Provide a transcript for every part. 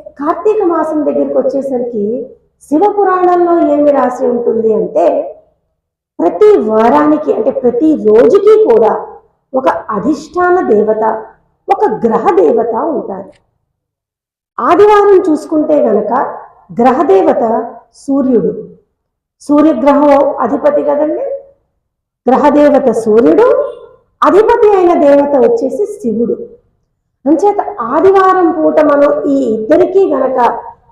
కార్తీక మాసం దగ్గరికి వచ్చేసరికి శివ పురాణంలో ఏమి రాసి ఉంటుంది అంటే ప్రతి వారానికి అంటే ప్రతి రోజుకి కూడా ఒక అధిష్టాన దేవత ఒక గ్రహ దేవత ఉంటారు. ఆదివారం చూసుకుంటే గనక గ్రహదేవత సూర్యుడు. సూర్యగ్రహం అధిపతి కదండి? గ్రహదేవత సూర్యుడు అధిపతి అయిన దేవత వచ్చేసి శివుడు. అంచేత ఆదివారం పూట మనం ఈ ఇద్దరికీ గనక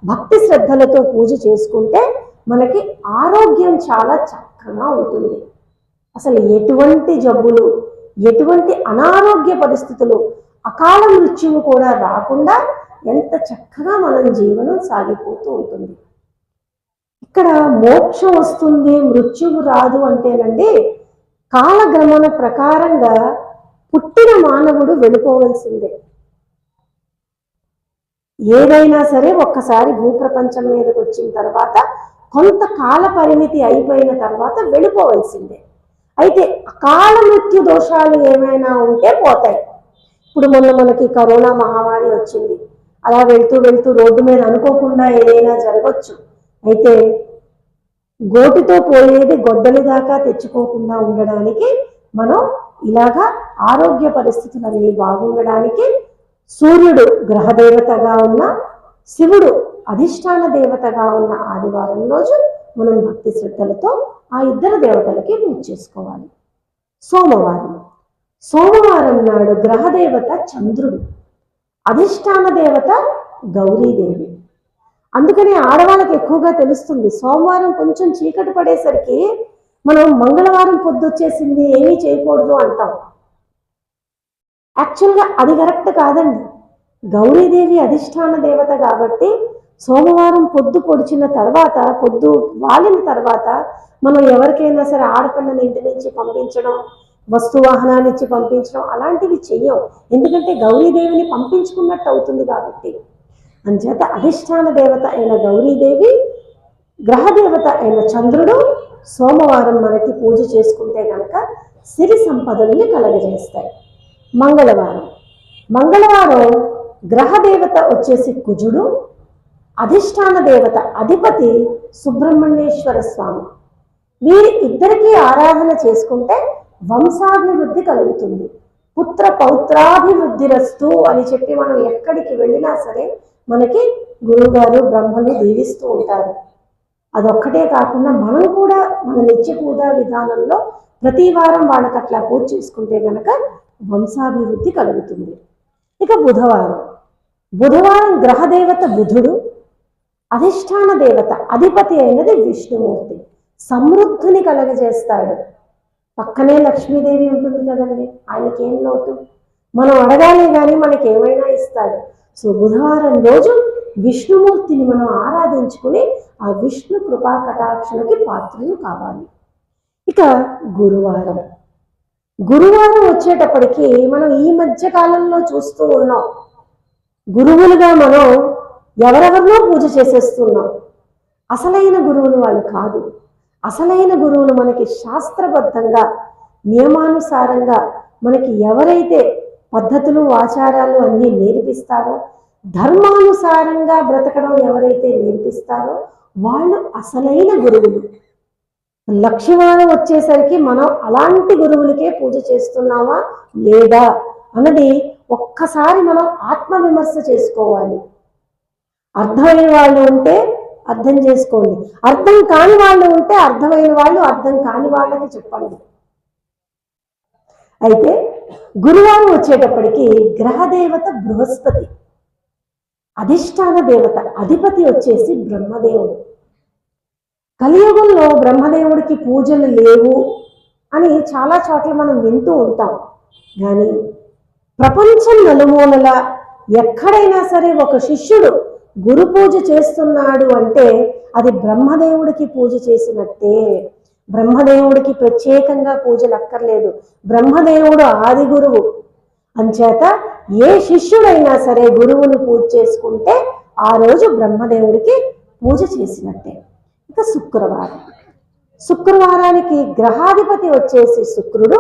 భక్తి శ్రద్ధలతో పూజ చేసుకుంటే మనకి ఆరోగ్యం చాలా చక్కగా ఉంటుంది. అసలు ఎటువంటి జబ్బులు ఎటువంటి అనారోగ్య పరిస్థితులు అకాల మృత్యువు కూడా రాకుండా ఎంత చక్కగా మనం జీవనం సాగిపోతూ ఉంటుంది. ఇక్కడ మోక్షం వస్తుంది మృత్యువు రాదు అంటేనండి కాలగమన ప్రకారంగా పుట్టిన మానవుడు వెళ్ళిపోవలసిందే. ఏదైనా సరే ఒక్కసారి భూప్రపంచం మీదకి వచ్చిన తర్వాత కొంత కాల పరిమితి అయిపోయిన తర్వాత వెళ్ళిపోవలసిందే. అయితే అకాల మృత్యు దోషాలు ఏమైనా ఉంటే పోతాయి. ఇప్పుడు మొన్న మనకి కరోనా మహమ్మారి వచ్చింది. అలా వెళ్తూ వెళ్తూ రోడ్డు మీద అనుకోకుండా ఏదైనా జరగచ్చు. అయితే గోటితో పోయేది గొడ్డలి దాకా తెచ్చుకోకుండా ఉండడానికి మనం ఇలాగా ఆరోగ్య పరిస్థితులు అనేవి బాగుండడానికి సూర్యుడు గ్రహదేవతగా ఉన్న శివుడు అధిష్టాన దేవతగా ఉన్న ఆదివారం రోజు మనం భక్తి శ్రద్ధలతో ఆ ఇద్దరు దేవతలకి పూజ చేసుకోవాలి. సోమవారం. సోమవారం నాడు గ్రహదేవత చంద్రుడు అధిష్టాన దేవత గౌరీదేవి. అందుకనే ఆడవాళ్ళకి ఎక్కువగా తెలుస్తుంది సోమవారం కొంచెం చీకటి పడేసరికి మనం మంగళవారం పొద్దు వచ్చేసింది ఏమీ చేయకూడదు అంటాం. యాక్చువల్గా అది కరెక్ట్ కాదండి. గౌరీదేవి అధిష్టాన దేవత కాబట్టి సోమవారం పొద్దు పొడిచిన తర్వాత పొద్దు వాలిన తర్వాత మనం ఎవరికైనా సరే ఆడపిల్లని ఇంటి నుంచి పంపించడం వస్తు వాహనాన్ని ఇచ్చి పంపించడం అలాంటివి చెయ్యం. ఎందుకంటే గౌరీదేవిని పంపించుకున్నట్టు అవుతుంది కాబట్టి. అంచేత అధిష్టాన దేవత అయిన గౌరీదేవి గ్రహదేవత అయిన చంద్రుడు సోమవారం మనకి పూజ చేసుకుంటే కనుక సిరి సంపదల్ని కలగజేస్తాయి. మంగళవారం. మంగళవారం గ్రహదేవత వచ్చేసి కుజుడు అధిష్టాన దేవత అధిపతి సుబ్రహ్మణ్యేశ్వర స్వామి. వీరి ఇద్దరికీ ఆరాధన చేసుకుంటే వంశాభివృద్ధి కలుగుతుంది. పుత్ర పౌత్రాభివృద్ధి రస్తు అని చెప్పి మనం ఎక్కడికి వెళ్ళినా సరే మనకి గురువుగారు బ్రహ్మలు దీవిస్తూ ఉంటారు. అదొక్కటే కాకుండా మనం కూడా మన నిత్య పూజా విధానంలో ప్రతి వారం వాళ్ళకి అట్లా పూజ చేసుకుంటే కనుక వంశాభివృద్ధి కలుగుతుంది. ఇక బుధవారం. బుధవారం గ్రహదేవత బుధుడు అధిష్టాన దేవత అధిపతి అయినది విష్ణుమూర్తి. సమృద్ధిని కలగజేస్తాడు. పక్కనే లక్ష్మీదేవి ఉంటుంది కదండి ఆయనకేం లోటు? మనం అడగాలి కానీ మనకి ఏమైనా ఇస్తాడు. సో బుధవారం రోజు విష్ణుమూర్తిని మనం ఆరాధించుకుని ఆ విష్ణు కృపా కటాక్షణకి పాత్రలు కావాలి. ఇక గురువారం. గురువారం వచ్చేటప్పటికి మనం ఈ మధ్య కాలంలో చూస్తూ ఉన్నాం. గురువులుగా మనం ఎవరెవరినో పూజ చేసేస్తున్నాం. అసలైన గురువులు వాళ్ళు కాదు. అసలైన గురువులు మనకి శాస్త్రబద్ధంగా నియమానుసారంగా మనకి ఎవరైతే పద్ధతులు ఆచారాలు అన్నీ నేర్పిస్తారో ధర్మానుసారంగా బ్రతకడం ఎవరైతే నేర్పిస్తారో వాళ్ళు అసలైన గురువులు. లక్ష్యవారం వచ్చేసరికి మనం అలాంటి గురువులకే పూజ చేస్తున్నామా లేదా అన్నది ఒక్కసారి మనం ఆత్మవిమర్శ చేసుకోవాలి. అర్థమైన వాళ్ళు ఉంటే అర్థం చేసుకోండి. అర్థం కాని వాళ్ళు ఉంటే అర్థమైన వాళ్ళు అర్థం కాని వాళ్ళకి చెప్పండి. అయితే గురువారం వచ్చేటప్పటికి గ్రహదేవత బృహస్పతి అధిష్టాన దేవత అధిపతి వచ్చేసి బ్రహ్మదేవుడు. కలియుగంలో బ్రహ్మదేవుడికి పూజలు లేవు అని చాలా చోట్ల మనం వింటూ ఉంటాం. కానీ ప్రపంచం నలుమూలల ఎక్కడైనా సరే ఒక శిష్యుడు గురు పూజ చేస్తున్నాడు అంటే అది బ్రహ్మదేవుడికి పూజ చేసినట్టే. బ్రహ్మదేవుడికి ప్రత్యేకంగా పూజలు అక్కర్లేదు. బ్రహ్మదేవుడు ఆది గురువు. అంచేత ఏ శిష్యుడైనా సరే గురువుని పూజ చేసుకుంటే ఆ రోజు బ్రహ్మదేవుడికి పూజ చేసినట్టే. ఇక శుక్రవారం. శుక్రవారానికి గ్రహాధిపతి వచ్చేసి శుక్రుడు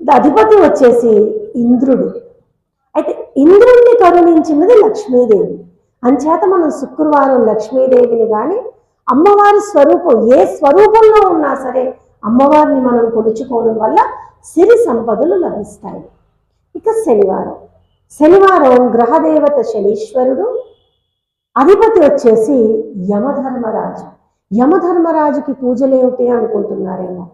అధిపతి వచ్చేసి ఇంద్రుడు. అయితే ఇంద్రుడిని కరుణించినది లక్ష్మీదేవి. అంచేత మనం శుక్రవారం లక్ష్మీదేవిని కానీ అమ్మవారి స్వరూపం ఏ స్వరూపంలో ఉన్నా సరే అమ్మవారిని మనం కొలుచుకోవడం వల్ల సిరి సంపదలు లభిస్తాయి. ఇక శనివారం. శనివారం గ్రహదేవత శనీశ్వరుడు అధిపతి వచ్చేసి యమధర్మరాజు. యమధర్మరాజుకి పూజలేమిటి అనుకుంటున్నారేమో?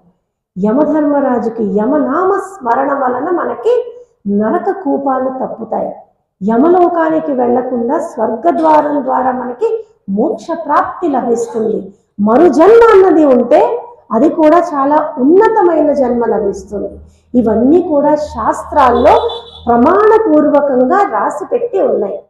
యమధర్మరాజుకి యమనామ స్మరణ వలన మనకి నరక కూపాలు తప్పుతాయి. యమలోకానికి వెళ్ళకుండా స్వర్గద్వారం ద్వారా మనకి మోక్ష ప్రాప్తి లభిస్తుంది. మరు జన్మ అన్నది ఉంటే అది కూడా చాలా ఉన్నతమైన జన్మ లభిస్తుంది. ఇవన్నీ కూడా శాస్త్రాల్లో ప్రమాణపూర్వకంగా రాసి పెట్టి ఉన్నాయి.